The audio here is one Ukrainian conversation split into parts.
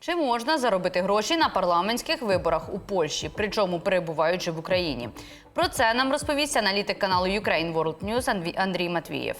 Чи можна заробити гроші на парламентських виборах у Польщі, причому перебуваючи в Україні? Про це нам розповість аналітик каналу Ukraine World News Андрій Матвієв.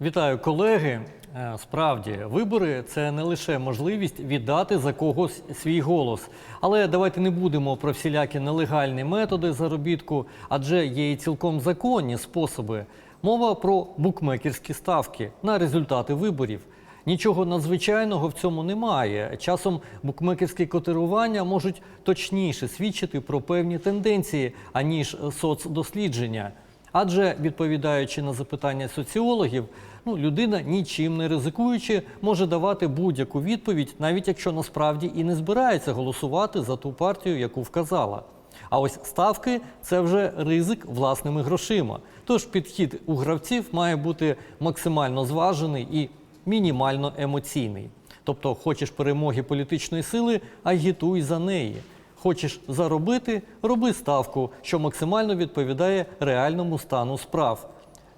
Вітаю, колеги. Е, Справді, вибори це не лише можливість віддати за когось свій голос. Але давайте не будемо про всілякі нелегальні методи заробітку, адже є і цілком законні способи. Мова про букмекерські ставки на результати виборів. Нічого надзвичайного в цьому немає. Часом букмекерські котирування можуть точніше свідчити про певні тенденції, аніж соцдослідження. Адже відповідаючи на запитання соціологів, ну людина нічим не ризикуючи може давати будь-яку відповідь, навіть якщо насправді і не збирається голосувати за ту партію, яку вказала. А ось ставки це вже ризик власними грошима. Тож підхід у гравців має бути максимально зважений і мінімально емоційний. Тобто, хочеш перемоги політичної сили, агітуй за неї. Хочеш заробити, роби ставку, що максимально відповідає реальному стану справ.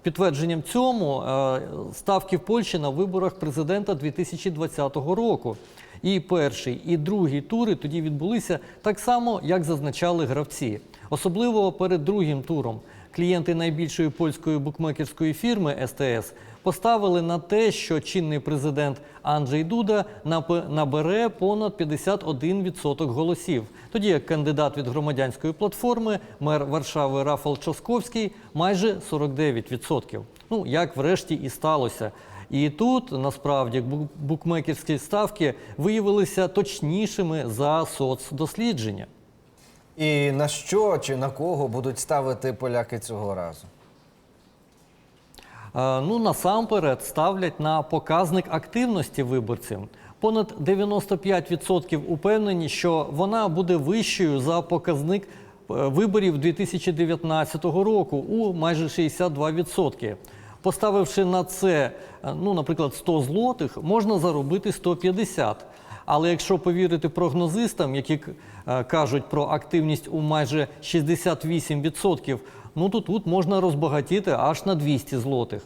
Підтвердженням цьому е, ставки в Польщі на виборах президента 2020 року. І перший, і другий тури тоді відбулися так само, як зазначали гравці. Особливо перед другим туром клієнти найбільшої польської букмекерської фірми СТС поставили на те, що чинний президент Анджей Дуда набере понад 51% голосів, тоді як кандидат від громадянської платформи, мер Варшави Рафал Часковський, майже 49%. Ну як врешті і сталося. І тут насправді бу- букмекерські ставки виявилися точнішими за соцдослідження. І на що чи на кого будуть ставити поляки цього разу? Е, Ну, насамперед ставлять на показник активності виборців. Понад 95% упевнені, що вона буде вищою за показник е, виборів 2019 року у майже 62%. Поставивши на це, е, ну, наприклад, 100 злотих, можна заробити 150. Але якщо повірити прогнозистам, які кажуть про активність у майже 68%, ну то тут можна розбагатіти аж на 200 злотих.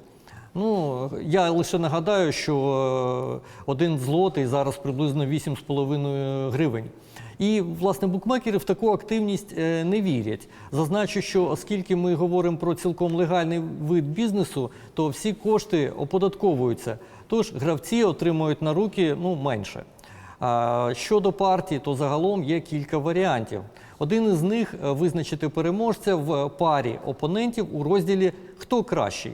Ну, я лише нагадаю, що е, один злотий зараз приблизно 8,5 гривень. І, власне, букмекери в таку активність е, не вірять. Зазначу, що оскільки ми говоримо про цілком легальний вид бізнесу, то всі кошти оподатковуються. Тож гравці отримують на руки ну, менше. А Щодо партії, то загалом є кілька варіантів. Один із них е, визначити переможця в парі опонентів у розділі Хто кращий.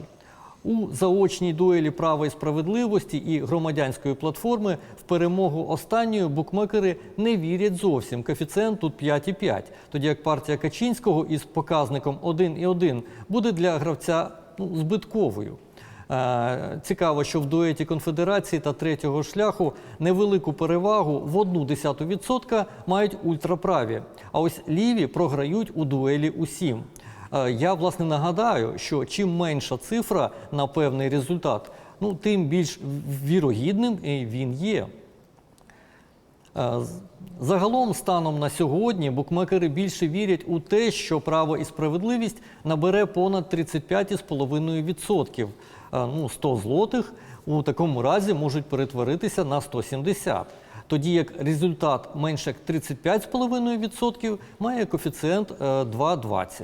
У заочній дуелі права і справедливості і громадянської платформи в перемогу останньої букмекери не вірять зовсім. Коефіцієнт тут 5,5. Тоді як партія Качинського із показником 1,1 буде для гравця ну, збитковою. Е, Цікаво, що в дуеті конфедерації та третього шляху невелику перевагу в одну десяту відсотка мають ультраправі. А ось ліві програють у дуелі усім. Е, Я власне нагадаю, що чим менша цифра на певний результат, ну тим більш вірогідним він є. Е, Загалом, станом на сьогодні, букмекери більше вірять у те, що право і справедливість набере понад 35,5%. Е, Ну, 100 злотих у такому разі можуть перетворитися на 170. Тоді як результат менше як 35,5% має коефіцієнт е, 2,20.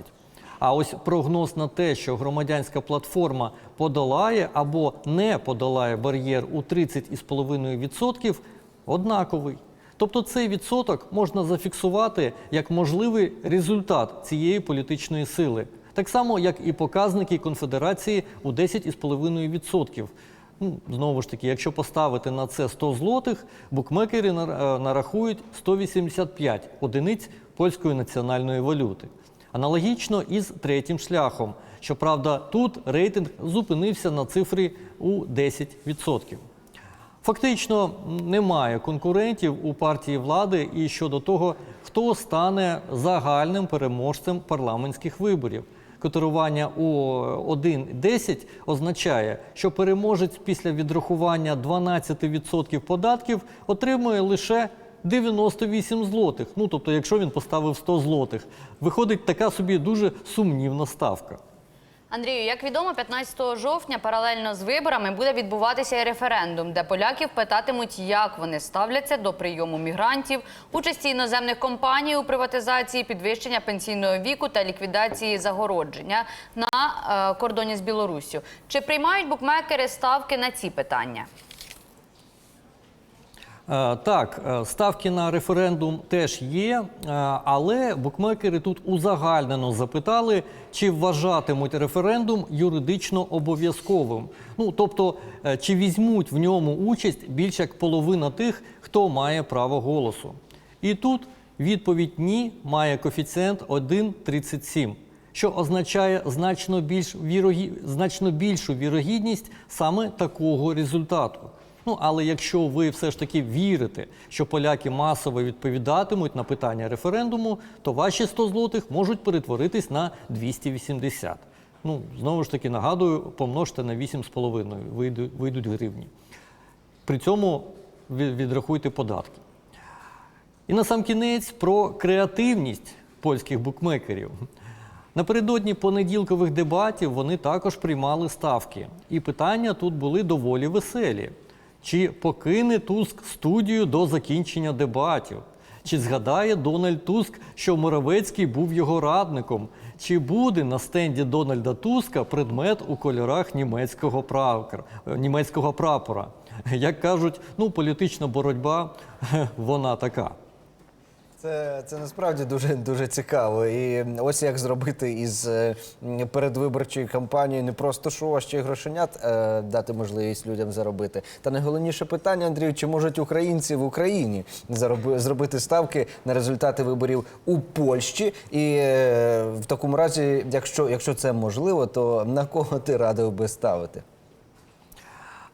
А ось прогноз на те, що громадянська платформа подолає або не подолає бар'єр у 30,5% однаковий. Тобто цей відсоток можна зафіксувати як можливий результат цієї політичної сили. Так само, як і показники конфедерації у 10,5%. Ну, знову ж таки, якщо поставити на це 100 злотих, букмекери е, нарахують 185 одиниць польської національної валюти. Аналогічно із третім шляхом. Щоправда, тут рейтинг зупинився на цифрі у 10%. Фактично немає конкурентів у партії влади і щодо того, хто стане загальним переможцем парламентських виборів. Котирування у 1,10 означає, що переможець після відрахування 12% податків отримує лише 98 злотих. Ну тобто, якщо він поставив 100 злотих, виходить така собі дуже сумнівна ставка. Андрію, як відомо, 15 жовтня паралельно з виборами буде відбуватися і референдум, де поляків питатимуть, як вони ставляться до прийому мігрантів, участі іноземних компаній у приватизації, підвищення пенсійного віку та ліквідації загородження на е, кордоні з Білоруссю. Чи приймають букмекери ставки на ці питання? Е, Так, е, ставки на референдум теж є, е, але букмекери тут узагальнено запитали, чи вважатимуть референдум юридично обов'язковим. Ну тобто, чи візьмуть в ньому участь більш як половина тих, хто має право голосу. І тут відповідь ні має коефіцієнт 1,37, що означає значно, більш вірогі... значно більшу вірогідність саме такого результату. Ну, але якщо ви все ж таки вірите, що поляки масово відповідатимуть на питання референдуму, то ваші 100 злотих можуть перетворитись на 280. Ну, знову ж таки, нагадую, помножте на 8,5, вийдуть, гривні. При цьому відрахуйте податки. І на сам кінець про креативність польських букмекерів. Напередодні понеділкових дебатів вони також приймали ставки. І питання тут були доволі веселі. Чи покине Туск студію до закінчення дебатів? Чи згадає Дональд Туск, що Моровецький був його радником? Чи буде на стенді Дональда Туска предмет у кольорах німецького правкер, німецького прапора? Як кажуть, ну політична боротьба вона така. Це, це насправді дуже дуже цікаво. І ось як зробити із е, передвиборчої кампанії не просто шоу, а ще й грошенят е, дати можливість людям заробити. Та найголовніше питання, Андрію, чи можуть українці в Україні зароби, зробити ставки на результати виборів у Польщі? І е, в такому разі, якщо, якщо це можливо, то на кого ти радив би ставити?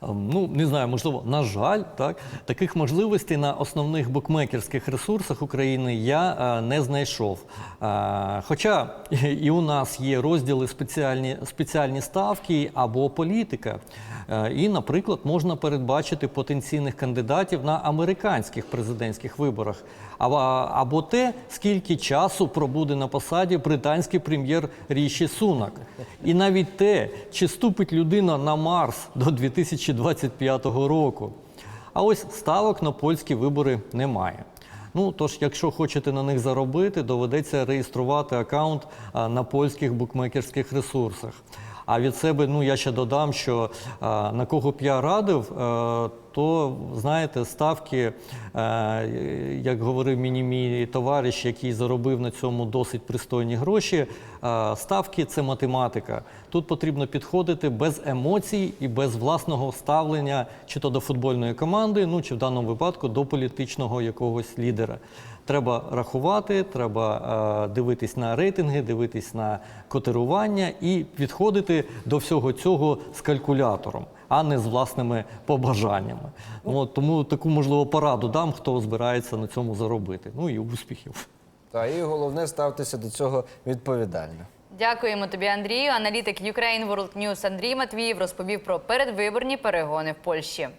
Ем, Ну, не знаю, можливо, на жаль, так таких можливостей на основних букмекерських ресурсах України я е, не знайшов. Е, хоча і у нас є розділи спеціальні, спеціальні ставки або політика. Е, і, наприклад, можна передбачити потенційних кандидатів на американських президентських виборах. Або, те, скільки часу пробуде на посаді британський прем'єр Ріші Сунак. І навіть те, чи ступить людина на Марс до 2025 року. А ось ставок на польські вибори немає. Ну тож, якщо хочете на них заробити, доведеться реєструвати аккаунт на польських букмекерських ресурсах. А від себе, ну я ще додам, що на кого б я радив, то знаєте, ставки, е, як говорив мені мій товариш, який заробив на цьому досить пристойні гроші. е, Ставки це математика. Тут потрібно підходити без емоцій і без власного ставлення, чи то до футбольної команди, ну чи в даному випадку до політичного якогось лідера. Треба рахувати, треба е, дивитись на рейтинги, дивитись на котирування і підходити до всього цього з калькулятором, а не з власними побажаннями. Ну тому таку можливо пораду дам, хто збирається на цьому заробити. Ну і успіхів. Та і головне ставтеся до цього відповідально. Дякуємо тобі, Андрію. Аналітик Ukraine World News Андрій Матвіїв розповів про передвиборні перегони в Польщі.